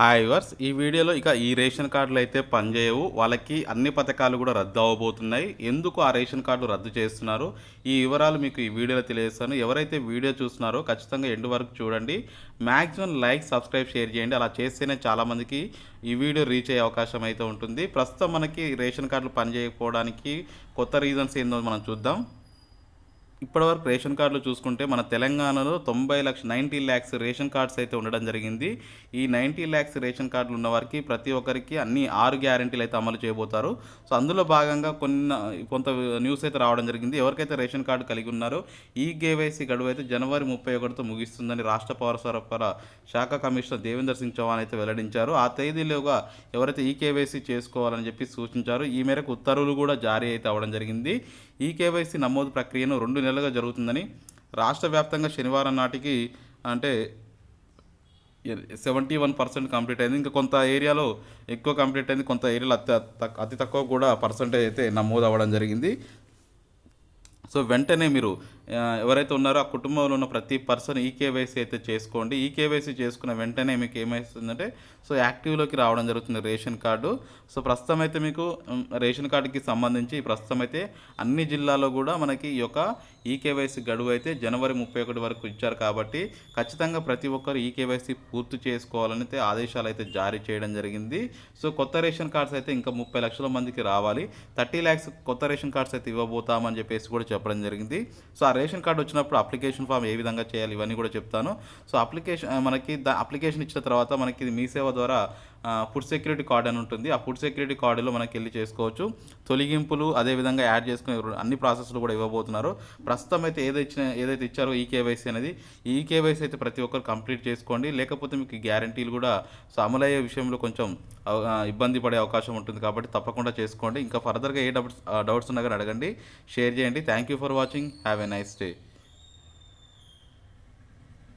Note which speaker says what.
Speaker 1: Hi verse ఈ వీడియోలో ఇక ఈ రేషన్ కార్డులు అయితే పనిచేయవు. వాళ్ళకి అన్ని పథకాలు కూడా రద్దు అవ్వబోతున్నాయి ఎందుకు ఆ రేషన్ కార్డు రద్దు చేస్తున్నారు? ఈ వివరాలు మీకు ఈ వీడియోలో తెలియజేస్తాను. ఎవరైతే వీడియో చూస్తున్నారో ఖచ్చితంగా ఎండ్ వరకు చూడండి. మ్యాక్సిమం లైక్ సబ్స్క్రైబ్ షేర్ చేయండి. అలా చేస్తేనే చాలామందికి ఈ వీడియో రీచ్ అయ్యే అవకాశం అయితే ఉంటుంది. ప్రస్తుతం మనకి రేషన్ కార్డులు పనిచేయకపోవడానికి కొత్త రీజన్స్ ఏందో మనం చూద్దాం. ఇప్పటివరకు రేషన్ కార్డులు చూసుకుంటే మన తెలంగాణలో తొంభై లక్ష నైంటీ ల్యాక్స్ రేషన్ కార్డ్స్ అయితే ఉండడం జరిగింది. ఈ నైంటీ ల్యాక్స్ రేషన్ కార్డులు ఉన్న వారికి ప్రతి ఒక్కరికి అన్ని ఆరు గ్యారెంటీలు అయితే అమలు చేయబోతారు. సో అందులో భాగంగా కొన్ని కొంత న్యూస్ అయితే రావడం జరిగింది. ఎవరికైతే రేషన్ కార్డు కలిగి ఉన్నారో ఈ కేవైసీ గడువు అయితే జనవరి ముప్పై ఒకటితో ముగిస్తుందని రాష్ట్ర పౌర సరఫరా శాఖ కమిషనర్ దేవేందర్ సింగ్ చౌహాన్ అయితే వెల్లడించారు. ఆ తేదీలోగా ఎవరైతే ఈ కేవైసీ చేసుకోవాలని చెప్పి సూచించారు ఈ మేరకు ఉత్తర్వులు కూడా జారీ అయితే అవ్వడం జరిగింది. ఈ కేవైసీ నమోదు ప్రక్రియను రెండు నెలలుగా జరుగుతుందని రాష్ట్ర వ్యాప్తంగా శనివారం నాటికి అంటే సెవెంటీ వన్ పర్సెంట్ కంప్లీట్ అయింది. ఇంకా కొంత ఏరియాలో ఎక్కువ కంప్లీట్ అయింది కొంత ఏరియాలో అతి అతి తక్కువ కూడా పర్సంటేజ్ అయితే నమోదు అవ్వడం జరిగింది. సో వెంటనే మీరు ఎవరైతే ఉన్నారో ఆ కుటుంబంలో ఉన్న ప్రతి పర్సన్ ఈ కేవైసీ అయితే చేసుకోండి. ఈ కేవైసీ చేసుకున్న వెంటనే మీకు ఏమవుతుందంటే సో యాక్టివ్లోకి రావడం జరుగుతుంది రేషన్ కార్డు. సో ప్రస్తుతం అయితే మీకు రేషన్ కార్డుకి సంబంధించి ప్రస్తుతం అయితే అన్ని జిల్లాలో కూడా మనకి ఈ యొక్క ఈ కేవైసీ గడువు అయితే జనవరి ముప్పై ఒకటి వరకు ఇచ్చారు కాబట్టి ఖచ్చితంగా ప్రతి ఒక్కరు ఈ కేవైసీ పూర్తి చేసుకోవాలని అయితే ఆదేశాలు అయితే జారీ చేయడం జరిగింది. సో కొత్త రేషన్ కార్డ్స్ అయితే ఇంకా ముప్పై లక్షల మందికి రావాలి. థర్టీ ల్యాక్స్ కొత్త రేషన్ కార్డ్స్ అయితే ఇవ్వబోతామని చెప్పేసి కూడా చెప్పడం జరిగింది. సో ఆ రేషన్ కార్డు వచ్చినప్పుడు అప్లికేషన్ ఫామ్ ఏ విధంగా చేయాలి ఇవన్నీ కూడా చెప్తాను. సో అప్లికేషన్ మనకి దా అప్లికేషన్ ఇచ్చిన తర్వాత మనకి ఇది మీ సేవ ద్వారా ఫుడ్ సెక్యూరిటీ కార్డ్ అని ఉంటుంది. ఆ ఫుడ్ సెక్యూరిటీ కార్డులో మనకి వెళ్ళి చేసుకోవచ్చు. తొలగింపులు అదేవిధంగా యాడ్ చేసుకునే అన్ని ప్రాసెస్లు కూడా ఇవ్వబోతున్నారు. ప్రస్తుతం అయితే ఏదైతే ఇచ్చిన ఏదైతే ఇచ్చారో ఈ కేవైసీ అనేది ఈ కేవైసీ అయితే ప్రతి ఒక్కరు కంప్లీట్ చేసుకోండి. లేకపోతే మీకు గ్యారంటీలు కూడా సో అమలయ్యే విషయంలో కొంచెం ఇబ్బంది పడే అవకాశం ఉంటుంది కాబట్టి తప్పకుండా చేసుకోండి. ఇంకా ఫర్దర్గా ఏ డౌట్స్ డౌట్స్ ఉన్నా కానీ అడగండి షేర్ చేయండి. Thank you for watching have a nice day